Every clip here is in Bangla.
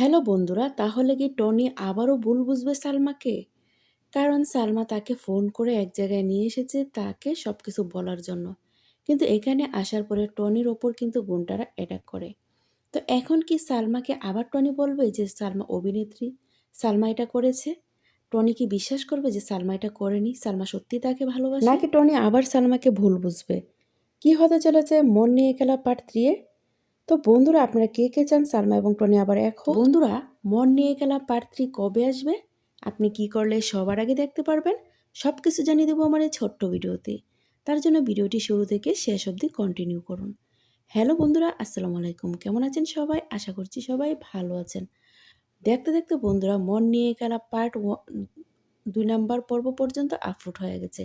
হ্যালো বন্ধুরা, তাহলে কি টনি আবারও ভুল বুঝবে সালমাকে? কারণ সালমা তাকে ফোন করে এক জায়গায় নিয়ে এসেছে তাকে সব কিছু বলার জন্য। কিন্তু এখানে আসার পরে টনির ওপর কিন্তু গুন্ডারা অ্যাটাক করে। তো এখন কি সালমাকে আবার টনি বলবে যে সালমা অভিনেত্রী? সালমা এটা করেছে? টনি কি বিশ্বাস করবে যে সালমা এটা করেনি? সালমা সত্যি তাকে ভালোবাসে? নাকি টনি আবার সালমাকে ভুল বুঝবে? কি হতে চলেছে মন নিয়ে খেলা পার্ট থ্রিয়ে তো বন্ধুরা, আপনারা কে কে চান? সালমা এবং টনি আবার এক? বন্ধুরা, মন নিয়ে খেলা পার্ট থ্রি কবে আসবে? আপনি কি করলে সবার আগে দেখতে পারবেন? সব কিছু জানিয়ে দেবো আমার এই ছোট্ট ভিডিওতে। তার জন্য ভিডিওটি শুরু থেকে শেষ অবধি কন্টিনিউ করুন। হ্যালো বন্ধুরা, আসসালামু আলাইকুম। কেমন আছেন সবাই? আশা করছি সবাই ভালো আছেন। দেখতে দেখতে বন্ধুরা, মন নিয়ে খেলা পার্ট দুই নাম্বার পর্ব পর্যন্ত আপলোড হয়ে গেছে।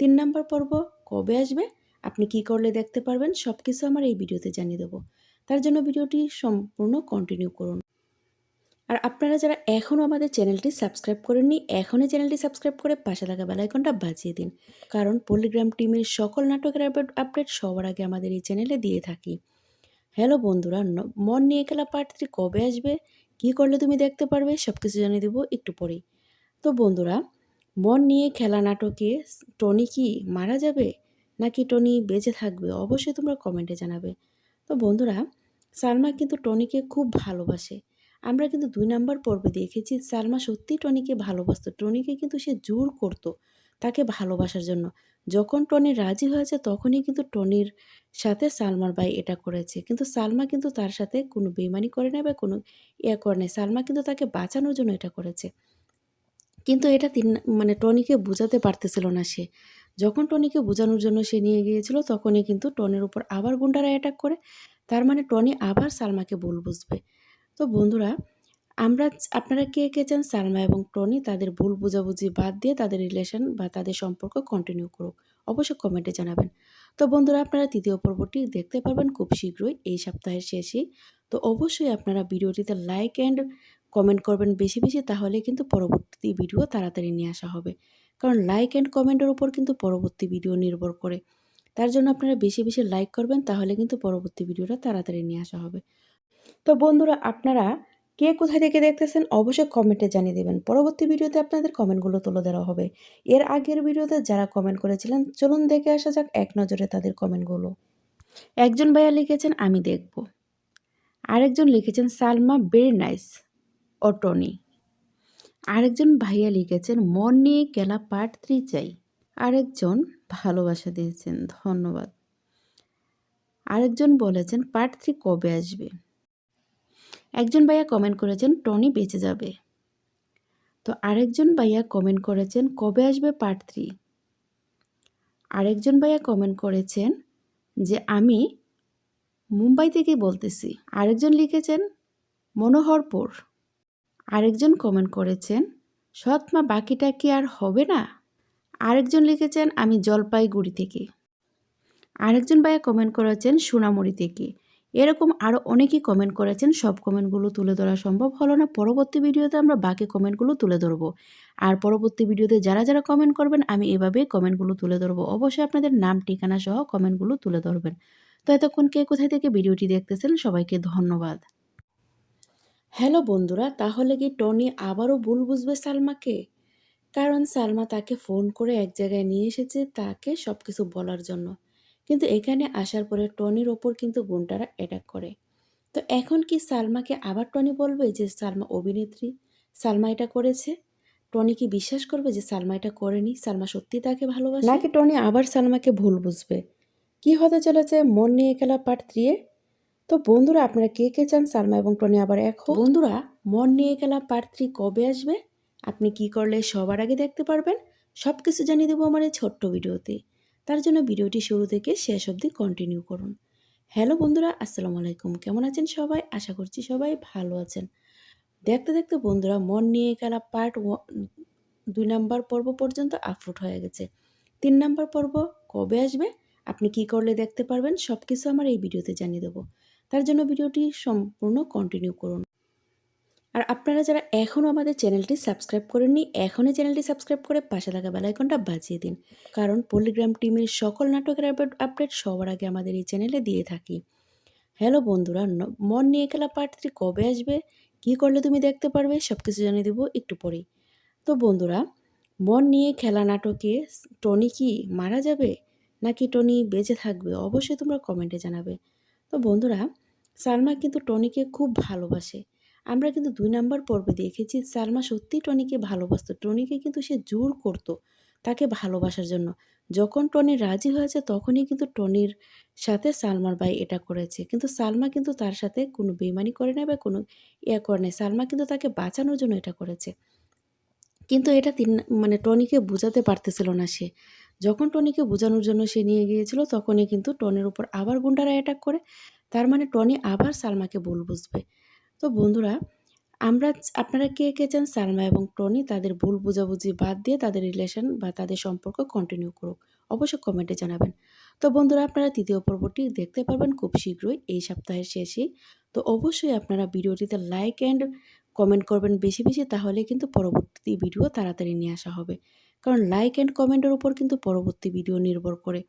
তিন নাম্বার পর্ব কবে আসবে? আপনি কি করলে দেখতে পারবেন? সব কিছু আমার এই ভিডিওতে জানিয়ে দেবো। তার জন্য ভিডিওটি সম্পূর্ণ কন্টিনিউ করুন। আর আপনারা যারা এখনও আমাদের চ্যানেলটি সাবস্ক্রাইব করেননি, এখনই চ্যানেলটি সাবস্ক্রাইব করে পাশে থাকা বেলাইকনটা বাজিয়ে দিন। কারণ পল্লিগ্রাম টিমের সকল নাটকের আপডেট আপডেট সবার আগে আমাদের এই চ্যানেলে দিয়ে থাকি। হ্যালো বন্ধুরা মন নিয়ে খেলা পার্ট থ্রি কবে আসবে? কী করলে তুমি দেখতে পারবে? সব কিছু জানিয়ে দেবো একটু পরেই। তো বন্ধুরা, মন নিয়ে খেলা নাটকে টনি কি মারা যাবে? নাকি টনি বেঁচে থাকবে? অবশ্যই তোমরা কমেন্টে জানাবে। তো বন্ধুরা, সালমা কিন্তু টনিকে খুব ভালোবাসে। আমরা কিন্তু দুই নাম্বার পর্বে দেখেছি সালমা সত্যি টনিকে ভালোবাসত। টনিকে কিন্তু সে জোর করত তাকে ভালোবাসার জন্য। যখন টনি রাজি হয়েছে তখনই কিন্তু টনির সাথে সালমার ভাই এটা করেছে। কিন্তু সালমা কিন্তু তার সাথে কোনো বেমানি করে না বা কোনো ইয়ে করে নাই সালমা কিন্তু তাকে বাঁচানোর জন্য এটা করেছে। কিন্তু এটা তিন মানে টনিকে বোঝাতে পারতেছিল না সে। যখন টনিকে বোঝানোর জন্য সে নিয়ে গিয়েছিল, তখনই কিন্তু টনির উপর আবার গুন্ডারা অ্যাটাক করে। তার মানে টনি আবার সালমাকে ভুল বুঝবে। তো বন্ধুরা, আমরা আপনারা কে কে চান সালমা এবং টনি তাদের ভুল বুঝাবুঝি বাদ দিয়ে তাদের রিলেশন বা তাদের সম্পর্ক কন্টিনিউ করুক। অবশ্যই কমেন্টে জানাবেন। তো বন্ধুরা, আপনারা তৃতীয় পর্বটি দেখতে পারবেন খুব শীঘ্রই, এই সপ্তাহের শেষেই। তো অবশ্যই আপনারা ভিডিওটিতে লাইক অ্যান্ড কমেন্ট করবেন বেশি বেশি, তাহলে কিন্তু পরবর্তী ভিডিও তাড়াতাড়ি নিয়ে আসা হবে। কারণ লাইক অ্যান্ড কমেন্টের উপর কিন্তু পরবর্তী ভিডিও নির্ভর করে। তার জন্য আপনারা বেশি বেশি লাইক করবেন, তাহলে কিন্তু পরবর্তী ভিডিওটা তাড়াতাড়ি নিয়ে আসা হবে। তো বন্ধুরা, আপনারা কে কোথায় থেকে দেখতেছেন অবশ্যই কমেন্টে জানিয়ে দেবেন। পরবর্তী ভিডিওতে আপনাদের কমেন্টগুলো তুলে দেওয়া হবে। এর আগের ভিডিওতে যারা কমেন্ট করেছিলেন, চলুন দেখে আসা যাক এক নজরে তাদের কমেন্টগুলো একজন ভাইয়া লিখেছেন, আমি দেখব। আরেকজন লিখেছেন, সালমা ভেরি নাইস, অটনি। আরেকজন ভাইয়া লিখেছেন, মন নিয়ে কেলা পার্ট থ্রি চাই আরেকজন ভালোবাসা দিয়েছেন, ধন্যবাদ। আরেকজন বলেছেন পার্ট থ্রি কবে আসবে? একজন ভাইয়া কমেন্ট করেছেন, টনি বেঁচে যাবে। তো আরেকজন ভাইয়া কমেন্ট করেছেন, কবে আসবে পার্ট থ্রি আরেকজন ভাইয়া কমেন্ট করেছেন যে, আমি মুম্বাই থেকে বলতেছি। আরেকজন লিখেছেন, মনোহরপুর। আরেকজন কমেন্ট করেছেন সৎমা বাকিটা কি আর হবে না? আরেকজন লিখেছেন, আমি জলপাইগুড়ি থেকে। আরেকজন ভাইয়া কমেন্ট করেছেন, সোনামুড়ি থেকে। এরকম আরও অনেকেই কমেন্ট করেছেন, সব কমেন্টগুলো তুলে ধরা সম্ভব হলো না। পরবর্তী ভিডিওতে আমরা বাকি কমেন্টগুলো তুলে ধরবো। আর পরবর্তী ভিডিওতে যারা যারা কমেন্ট করবেন, আমি এভাবেই কমেন্টগুলো তুলে ধরবো। অবশ্যই আপনাদের নাম, ঠিকানা সহ কমেন্টগুলো তুলে ধরবেন। তো এতক্ষণ কে কোথায় থেকে ভিডিওটি দেখতেছেন, সবাইকে ধন্যবাদ। হ্যালো বন্ধুরা, তাহলে কি টনি আবারও ভুল বুঝবে সালমাকে? কারণ সালমা তাকে ফোন করে এক জায়গায় নিয়ে এসেছে তাকে সব কিছু বলার জন্য। কিন্তু এখানে আসার পরে টনির ওপর কিন্তু গুন্ডারা অ্যাটাক করে। তো এখন কি সালমাকে আবার টনি বলবে যে সালমা অভিনেত্রী? সালমা এটা করেছে? টনি কি বিশ্বাস করবে যে সালমা এটা করেনি? সালমা সত্যি তাকে ভালোবাসে? নাকি টনি আবার সালমাকে ভুল বুঝবে? কি হতে চলেছে মন নিয়ে খেলা পার্ট থ্রিয়ে তো বন্ধুরা, আপনারা কে কে চান? সালমা এবং টনি আবার এক হোক? বন্ধুরা, মন নিয়ে খেলা পার্ট থ্রি কবে আসবে? আপনি কি করলে সবার আগে দেখতে পারবেন? সব কিছু জানিয়ে দেবো আমার এই ছোট্ট ভিডিওতে। তার জন্য ভিডিওটি শুরু থেকে শেষ অবধি কন্টিনিউ করুন। হ্যালো বন্ধুরা, আসসালামু আলাইকুম। কেমন আছেন সবাই? আশা করছি সবাই ভালো আছেন। দেখতে দেখতে বন্ধুরা, মন নিয়ে খেলা পার্ট দুই নাম্বার পর্ব পর্যন্ত আপলোড হয়ে গেছে। তিন নাম্বার পর্ব কবে আসবে? আপনি কি করলে দেখতে পারবেন? সব কিছু আমার এই ভিডিওতে জানিয়ে দেবো। তার জন্য ভিডিওটি সম্পূর্ণ কন্টিনিউ করুন। আর আপনারা যারা এখনও আমাদের চ্যানেলটি সাবস্ক্রাইব করেননি, এখনই চ্যানেলটি সাবস্ক্রাইব করে পাশে থাকা বেলাইকনটা বাজিয়ে দিন। কারণ পল্লিগ্রাম টিমের সকল নাটকের আপডেট সবার আগে আমাদের এই চ্যানেলে দিয়ে থাকি। হ্যালো বন্ধুরা মন নিয়ে খেলা পার্ট থ্রি কবে আসবে? কি করলে তুমি দেখতে পারবে? সব কিছু জানিয়ে দেবো একটু পরেই। তো বন্ধুরা, মন নিয়ে খেলা নাটকে টনি কি মারা যাবে? নাকি টনি বেঁচে থাকবে? অবশ্যই তোমরা কমেন্টে জানাবে। তো বন্ধুরা, সালমা কিন্তু টনিকে খুব ভালোবাসে। আমরা কিন্তু দুই নাম্বার পর্বে দেখেছি সালমা সত্যিই টনিকে ভালোবাসতো। টনিকে কিন্তু সে জোর করতো তাকে ভালোবাসার জন্য। যখন টনি রাজি হয়েছে তখনই কিন্তু টনির সাথে সালমার ভাই এটা করেছে। কিন্তু সালমা কিন্তু তার সাথে কোনো বেমানি করে না বা কোনো ইয়ে করে নাই। সালমা কিন্তু তাকে বাঁচানোর জন্য এটা করেছে। কিন্তু এটা তিন মানে টনিকে বোঝাতে পারতেছিল না সে। যখন টনিকে বোঝানোর জন্য সে নিয়ে গিয়েছিল, তখনই কিন্তু টনির উপর আবার গুন্ডারা অ্যাটাক করে। তার মানে টনি আবার সালমাকে ভুল বুঝবে। তো বন্ধুরা, আমরা আপনারা কে কে চান সালমা এবং টনি তাদের ভুল বুঝাবুঝি বাদ দিয়ে তাদের রিলেশন বা তাদের সম্পর্ক কন্টিনিউ করুক। অবশ্যই কমেন্টে জানাবেন। তো বন্ধুরা, আপনারা তৃতীয় পর্বটি দেখতে পারবেন খুব শীঘ্রই, এই সপ্তাহের শেষেই। তো অবশ্যই আপনারা ভিডিওটিতে লাইক অ্যান্ড কমেন্ট করবেন বেশি বেশি, তাহলে কিন্তু পরবর্তী ভিডিও তাড়াতাড়ি নিয়ে আসা হবে। কারণ লাইক অ্যান্ড কমেন্টের উপর কিন্তু পরবর্তী ভিডিও নির্ভর করে।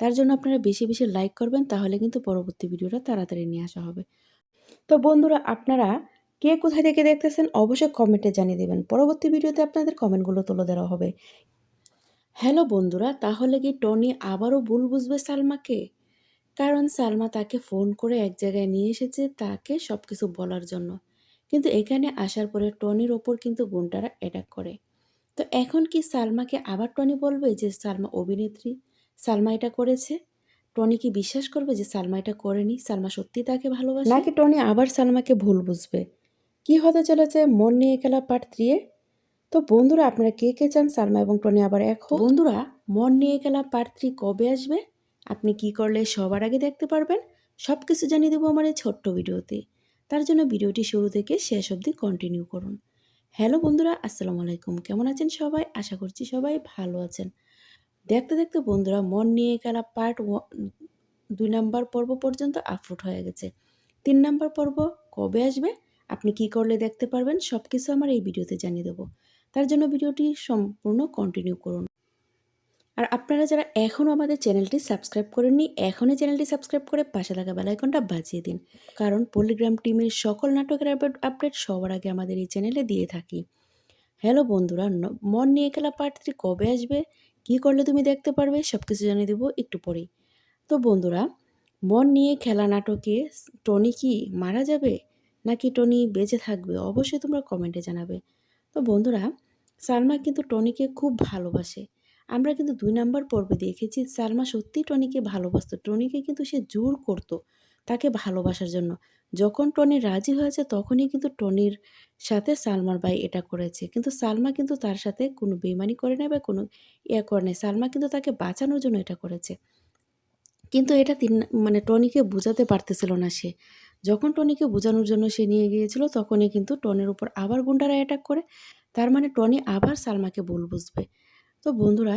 তার জন্য আপনারা বেশি বেশি লাইক করবেন, তাহলে কিন্তু পরবর্তী ভিডিওটা তাড়াতাড়ি নিয়ে আসা হবে। তো বন্ধুরা, আপনারা কে কোথায় থেকে দেখতেছেন অবশ্যই কমেন্টে জানিয়ে দেবেন। পরবর্তী ভিডিওতে আপনাদের কমেন্টগুলো তুলে দেওয়া হবে। হ্যালো বন্ধুরা, তাহলে কি টনি আবারও ভুল বুঝবে সালমাকে? কারণ সালমা তাকে ফোন করে এক জায়গায় নিয়ে এসেছে তাকে সব কিছু বলার জন্য। কিন্তু এখানে আসার পরে টনির ওপর কিন্তু গুন্ডারা অ্যাটাক করে। তো এখন কি সালমাকে আবার টনি বলবে যে সালমা অভিনেত্রী? সালমা এটা করেছে? টনি কি বিশ্বাস করবে যে সালমা এটা করেনি? সালমা সত্যি তাকে ভালোবাসে? নাকি টনি আবার সালমাকে ভুল বুঝবে? কি হতে চলেছে মন নিয়ে খেলা পার্ট থ্রিয়ে তো বন্ধুরা আপনারা কে কে চান সালমা এবং টনি আবার এক হোক? বন্ধুরা মন নিয়ে খেলা পার্ট থ্রি কবে আসবে? আপনি কি করলে সবার আগে দেখতে পারবেন? সব কিছু জানিয়ে দেবো আমার এই ছোট্ট ভিডিওতে। তার জন্য ভিডিওটি শুরু থেকে শেষ অবধি কন্টিনিউ করুন। হ্যালো বন্ধুরা, আসসালামু আলাইকুম। কেমন আছেন সবাই? আশা করছি সবাই ভালো আছেন। দেখতে দেখতে বন্ধুরা, মন নিয়ে খেলা পার্ট দুই নাম্বার পর্ব পর্যন্ত আপলোড হয়ে গেছে। তিন নাম্বার পর্ব কবে আসবে? আপনি কি করলে দেখতে পারবেন? সব কিছু আমার এই ভিডিওতে জানিয়ে দেবো। তার জন্য ভিডিওটি সম্পূর্ণ কন্টিনিউ করুন। আর আপনারা যারা এখনও আমাদের চ্যানেলটি সাবস্ক্রাইব করেননি, এখনই চ্যানেলটি সাবস্ক্রাইব করে পাশে থাকা বেলাইকনটা বাজিয়ে দিন। কারণ পল্লিগ্রাম টিমের সকল নাটকের আপডেট সবার আগে আমাদের এই চ্যানেলে দিয়ে থাকি। হ্যালো বন্ধুরা মন নিয়ে খেলা পার্ট থ্রি কবে আসবে? কি করলে তুমি দেখতে পারবে? সব কিছু জানিয়ে দেবো একটু পরেই। তো বন্ধুরা, মন নিয়ে খেলা নাটকে টনি কি মারা যাবে? নাকি টনি বেঁচে থাকবে? অবশ্যই তোমরা কমেন্টে জানাবে। তো বন্ধুরা, সালমা কিন্তু টনিকে খুব ভালোবাসে। আমরা কিন্তু দুই নাম্বার পর্বে দেখেছি সালমা সত্যিই টনিকে ভালোবাসতো। টনিকে কিন্তু সে জোর করতো তাকে ভালোবাসার জন্য। যখন টনি রাজি হয়েছে তখনই কিন্তু টনির সাথে সালমার ভাই এটা করেছে। কিন্তু সালমা কিন্তু তার সাথে কোনো বেমানি করে নাই বা কোনো ইয়ে করে নাই। সালমা কিন্তু তাকে বাঁচানোর জন্য এটা করেছে। কিন্তু এটা তিন মানে টনিকে বোঝাতে পারতেছিল না সে। যখন টনিকে বোঝানোর জন্য সে নিয়ে গিয়েছিল তখনই কিন্তু টনির উপর আবার গুন্ডারা অ্যাটাক করে। তার মানে টনি আবার সালমাকে ভুল বুঝবে। তো বন্ধুরা,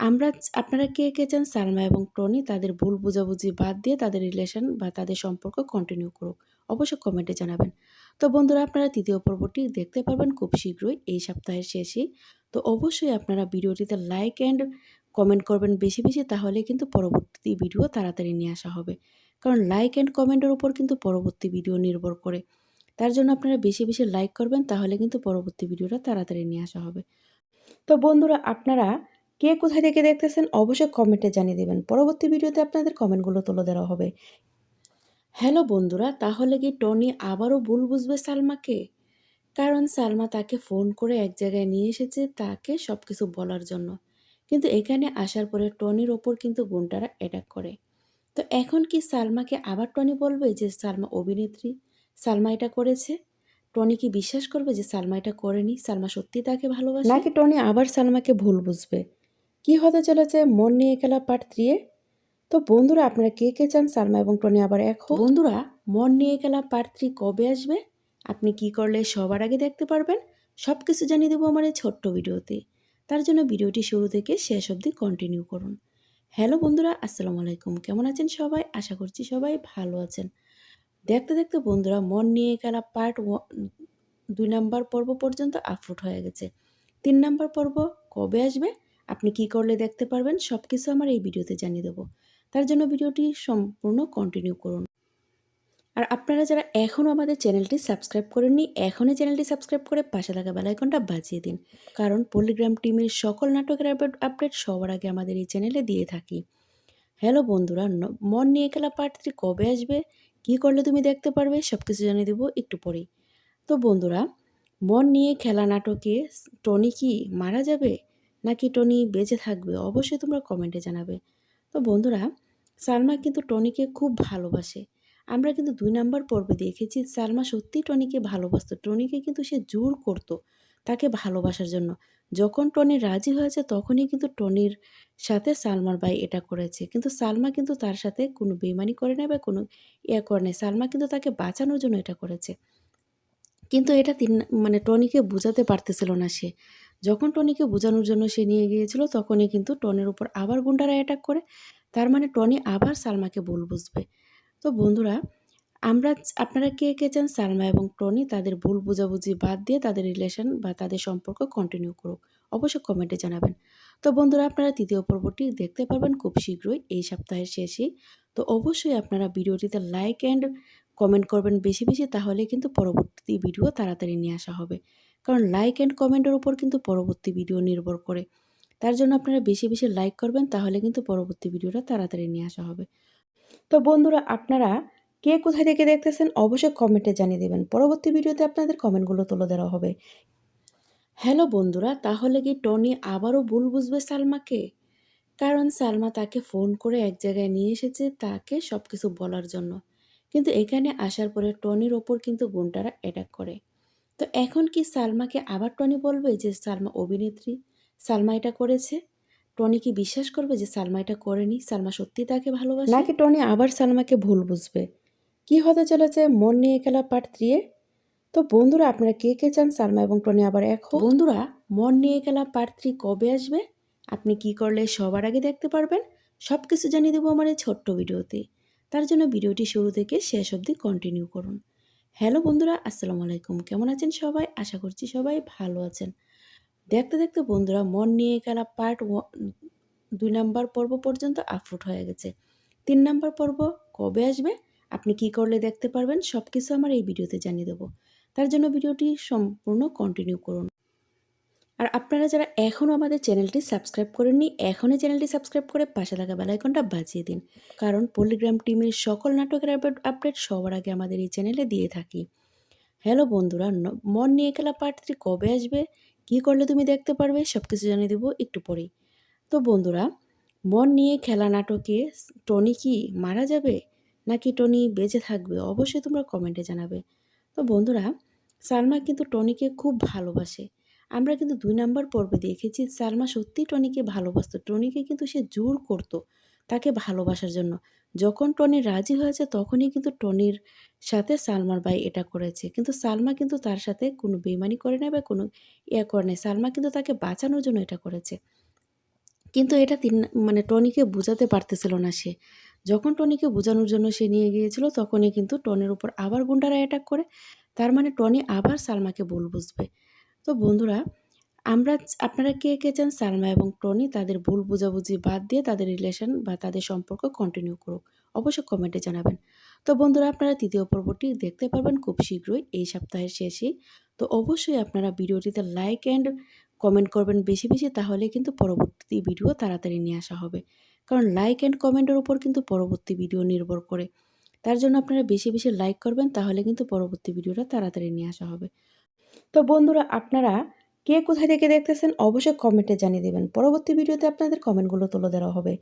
আমরা আপনারা কে কে চান, সালমা এবং টনি, তাদের ভুল বুঝাবুঝি বাদ দিয়ে তাদের রিলেশন বা তাদের সম্পর্ক কন্টিনিউ করুক। অবশ্যই কমেন্টে জানাবেন। তো বন্ধুরা, আপনারা তৃতীয় পর্বটি দেখতে পারবেন খুব শীঘ্রই, এই সপ্তাহের শেষেই। তো অবশ্যই আপনারা ভিডিওটিতে লাইক অ্যান্ড কমেন্ট করবেন বেশি বেশি, তাহলে কিন্তু পরবর্তী ভিডিও তাড়াতাড়ি নিয়ে আসা হবে। কারণ লাইক অ্যান্ড কমেন্টের উপর কিন্তু পরবর্তী ভিডিও নির্ভর করে। তার জন্য আপনারা বেশি বেশি লাইক করবেন, তাহলে কিন্তু পরবর্তী ভিডিওটা তাড়াতাড়ি নিয়ে আসা হবে। তো বন্ধুরা, আপনারা কে কোথায় থেকে দেখতেছেন অবশ্যই কমেন্টে জানিয়ে দেবেন। পরবর্তী ভিডিওতে আপনাদের কমেন্টগুলো তুলে দেওয়া হবে। হ্যালো বন্ধুরা, তাহলে কি টনি আবারও ভুল বুঝবে সালমাকে? কারণ সালমা তাকে ফোন করে এক জায়গায় নিয়ে এসেছে তাকে সব কিছু বলার জন্য। কিন্তু এখানে আসার পরে টনির ওপর কিন্তু গুন্ডারা অ্যাটাক করে। তো এখন কি সালমাকে আবার টনি বলবে যে সালমা অভিনেত্রী? সালমা এটা করেছে? টনি কি বিশ্বাস করবে যে সালমা এটা করেনি? সালমা সত্যি তাকে ভালোবাসে? নাকি টনি আবার সালমাকে ভুল বুঝবে? কি হতে চলেছে মন নিয়ে খেলা পার্ট থ্রিয়ে তো বন্ধুরা আপনারা কে কে চান? সালমা এবং টনি আবার এক হোক? বন্ধুরা মন নিয়ে খেলা পার্ট থ্রি কবে আসবে? আপনি কি করলে সবার আগে দেখতে পারবেন? সব কিছু জানিয়ে দেবো আমার এই ছোট্ট ভিডিওতে। তার জন্য ভিডিওটি শুরু থেকে শেষ অবধি কন্টিনিউ করুন। হ্যালো বন্ধুরা আসসালামু আলাইকুম। কেমন আছেন সবাই? আশা করছি সবাই ভালো আছেন। দেখতে দেখতে বন্ধুরা মন নিয়ে খেলা পার্ট দুই নাম্বার পর্ব পর্যন্ত আপলোড হয়ে গেছে। তিন নাম্বার পর্ব কবে আসবে? আপনি কি করলে দেখতে পারবেন? সব কিছু আমার এই ভিডিওতে জানিয়ে দেবো। তার জন্য ভিডিওটি সম্পূর্ণ কন্টিনিউ করুন। আর আপনারা যারা এখনও আমাদের চ্যানেলটি সাবস্ক্রাইব করেননি, এখনই চ্যানেলটি সাবস্ক্রাইব করে পাশে থাকা বেলাইকনটা বাজিয়ে দিন। কারণ পল্লিগ্রাম টিমের সকল নাটকের আপডেট আপডেট সবার আগে আমাদের এই চ্যানেলে দিয়ে থাকি। হ্যালো বন্ধুরা মন নিয়ে খেলা পার্ট থ্রি কবে আসবে? কী করলে তুমি দেখতে পারবে সব কিছু জানিয়ে দেবো একটু পরেই। তো বন্ধুরা, মন নিয়ে খেলা নাটকে টনি কি মারা যাবে? নাকি টনি বেঁচে থাকবে? অবশ্যই তোমরা কমেন্টে জানাবে। তো বন্ধুরা, সালমা কিন্তু টনিকে খুব ভালোবাসে। আমরা কিন্তু দুই নাম্বার পর্বে দেখেছি, সালমা সত্যি টনিকে ভালোবাসতো। টনিকে কিন্তু সে জোর করতো। তাকে ভালোবাসার জন্য। যখন টনি রাজি হয়েছে, তখনই কিন্তু টনির সাথে সালমার ভাই এটা করেছে। কিন্তু সালমা কিন্তু তার সাথে কোনো বেমানি করে নাই বা কোনো ইয়ে করে নাই। সালমা কিন্তু তাকে বাঁচানোর জন্য এটা করেছে। কিন্তু এটা তিন মানে টনিকে বোঝাতে পারতেছিল না সে। যখন টনিকে বোঝানোর জন্য সে নিয়ে গিয়েছিল, তখনই কিন্তু টনির উপর আবার গুন্ডারা অ্যাটাক করে। তার মানে টনি আবার সালমাকে ভুল বুঝবে। তো বন্ধুরা আমরা আপনারা কে কে চান? সালমা এবং টনি, তাদের ভুল বোঝাবুঝি বাদ দিয়ে তাদের রিলেশন বা তাদের সম্পর্ক কন্টিনিউ করুক। অবশ্যই কমেন্টে জানাবেন। তো বন্ধুরা, আপনারা তৃতীয় পর্বটি দেখতে পারবেন খুব শীঘ্রই, এই সপ্তাহের শেষেই। তো অবশ্যই আপনারা ভিডিওটিতে লাইক অ্যান্ড কমেন্ট করবেন বেশি বেশি, তাহলে কিন্তু পরবর্তী ভিডিও তাড়াতাড়ি নিয়ে আসা হবে। কারণ লাইক অ্যান্ড কমেন্টের উপর কিন্তু পরবর্তী ভিডিও নির্ভর করে। তার জন্য আপনারা বেশি বেশি লাইক করবেন, তাহলে কিন্তু পরবর্তী ভিডিওটা তাড়াতাড়ি নিয়ে আসা হবে। তো বন্ধুরা, আপনারা কে কোথায় থেকে দেখতেছেন অবশ্যই কমেন্টে জানিয়ে দেবেন। পরবর্তী ভিডিওতে আপনাদের কমেন্টগুলো তুলে দেওয়া হবে। হ্যালো বন্ধুরা, তাহলে কি টনি আবারও ভুল বুঝবে সালমাকে? কারণ সালমা তাকে ফোন করে এক জায়গায় নিয়ে এসেছে তাকে সব কিছু বলার জন্য। কিন্তু এখানে আসার পরে টনির ওপর কিন্তু গুন্ডারা অ্যাটাক করে। তো এখন কি সালমাকে আবার টনি বলবে যে, সালমা অভিনেত্রী, সালমা এটা করেছে? টনি কি বিশ্বাস করবে যে, সালমা এটা করেনি? সালমা সত্যি তাকে ভালোবাসে? নাকি টনি আবার সালমাকে ভুল বুঝবে? কি হতে চলেছে, মন নিয়ে খেলা পার্ট থ্রিয়ে তো বন্ধুরা, আপনারা কে কে চান? সালমা এবং টনি আবার এক বন্ধুরা, মন নিয়ে খেলা পার্ট থ্রি কবে আসবে? আপনি কি করলে সবার আগে দেখতে পারবেন? সব কিছু জানিয়ে দেবো আমার এই ছোট্ট ভিডিওতে। তার জন্য ভিডিওটি শুরু থেকে শেষ অবধি কন্টিনিউ করুন। হ্যালো বন্ধুরা, আসসালামু আলাইকুম। কেমন আছেন সবাই? আশা করছি সবাই ভালো আছেন। দেখতে দেখতে বন্ধুরা, মন নিয়ে খেলা পার্ট দুই নাম্বার পর্ব পর্যন্ত আপলোড হয়ে গেছে। তিন নাম্বার পর্ব কবে আসবে? আপনি কি করলে দেখতে পারবেন? সব কিছু আমার এই ভিডিওতে জানিয়ে দেবো। তার জন্য ভিডিওটি সম্পূর্ণ কন্টিনিউ করুন। আর আপনারা যারা এখনও আমাদের চ্যানেলটি সাবস্ক্রাইব করেননি, এখনই চ্যানেলটি সাবস্ক্রাইব করে পাশে থাকা বেলাইকনটা বাজিয়ে দিন। কারণ পল্লিগ্রাম টিমের সকল নাটকের আপডেট আপডেট সবার আগে আমাদের এই চ্যানেলে দিয়ে থাকি। হ্যালো বন্ধুরা মন নিয়ে খেলা পার্ট থ্রি কবে আসবে? কী করলে তুমি দেখতে পারবে? সব কিছু জানিয়ে দেবো একটু পরেই। তো বন্ধুরা, মন নিয়ে খেলা নাটকে টনি কি মারা যাবে? নাকি টনি বেঁচে থাকবে? অবশ্যই তোমরা কমেন্টে জানাবে। তো বন্ধুরা, সালমা কিন্তু টনিকে খুব ভালোবাসে। আমরা কিন্তু দুই নাম্বার পর্বে দেখেছি সালমা সত্যি টনিকে ভালোবাসতো। টনিকে কিন্তু সে জোর করতো তাকে ভালোবাসার জন্য। যখন টনি রাজি হয়েছে তখনই কিন্তু টনির সাথে সালমার ভাই এটা করেছে। কিন্তু সালমা কিন্তু তার সাথে কোনো বেমানি করে নাই বা কোনো ইয়ে করে নাই। সালমা কিন্তু তাকে বাঁচানোর জন্য এটা করেছে। কিন্তু এটা তিন মানে টনিকে বোঝাতে পারতেছিল না সে। যখন টনিকে বোঝানোর জন্য সে নিয়ে গিয়েছিল, তখনই কিন্তু টনির উপর আবার গুন্ডারা অ্যাটাক করে। তার মানে টনি আবার সালমাকে ভুল বুঝবে। তো বন্ধুরা, আমরা আপনারা কে কে চান সালমা এবং টনি তাদের ভুল বোঝাবুঝি বাদ দিয়ে তাদের রিলেশন বা তাদের সম্পর্ক কন্টিনিউ করুক, অবশ্যই কমেন্টে জানাবেন। তো বন্ধুরা, আপনারা তৃতীয় পর্বটি দেখতে পারবেন খুব শীঘ্রই, এই সপ্তাহের শেষেই। তো অবশ্যই আপনারা ভিডিওটিতে লাইক অ্যান্ড কমেন্ট করবেন বেশি বেশি, তাহলে কিন্তু পরবর্তী ভিডিও তাড়াতাড়ি নিয়ে আসা হবে। কারণ লাইক অ্যান্ড কমেন্টের উপর কিন্তু পরবর্তী ভিডিও নির্ভর করে। তার জন্য আপনারা বেশি বেশি লাইক করবেন, তাহলে কিন্তু পরবর্তী ভিডিওটা তাড়াতাড়ি নিয়ে আসা হবে। তো বন্ধুরা, আপনারা কে কোথায় থেকে দেখতেছেন, অবশ্যই কমেন্টে জানিয়ে দেবেন। পরবর্তী ভিডিওতে আপনাদের কমেন্টগুলো তুলে দেওয়া হবে।